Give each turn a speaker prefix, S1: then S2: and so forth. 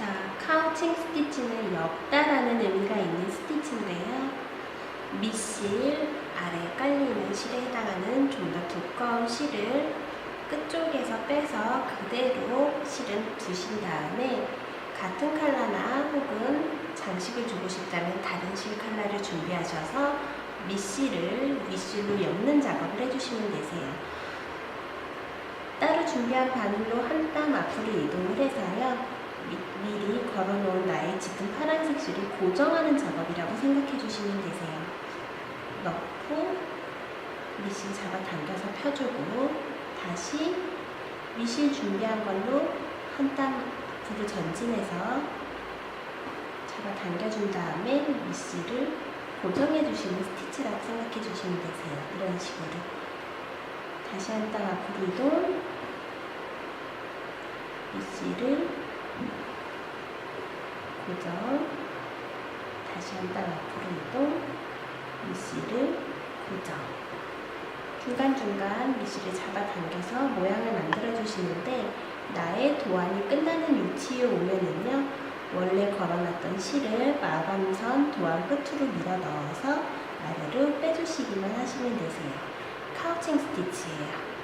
S1: 자, 카우칭 스티치는 엮다라는 의미가 있는 스티치인데요. 밑실 아래 깔리는 실에 해당하는 좀 더 두꺼운 실을 끝쪽에서 빼서 그대로 실은 두신 다음에 같은 컬러나 혹은 장식을 주고 싶다면 다른 실 컬러를 준비하셔서 밑실을 윗실로 엮는 작업을 해주시면 되세요. 따로 준비한 바늘로 한 땀 앞으로 이동을 해서요. 미, 미리 걸어놓은 나의 실을 고정하는 작업이라고 생각해 주시면 되세요. 넣고 밑실 잡아당겨서 펴주고 다시 밑실 준비한 걸로 한 땀 앞으로 전진해서 잡아당겨준 다음에 밑실을 고정해 주시는 스티치라고 생각해 주시면 되세요. 이런 식으로 다시 한 땀 앞으로 이동 밑실을 고정 다시 한땀 앞으로 이동 밑실을 고정. 중간중간 밑실을 잡아당겨서 모양을 만들어 주시는데 나의 도안이 끝나는 위치에 오면은요 원래 걸어놨던 실을 마감선 도안 끝으로 밀어 넣어서 아래로 빼주시기만 하시면 되세요. 카우칭 스티치예요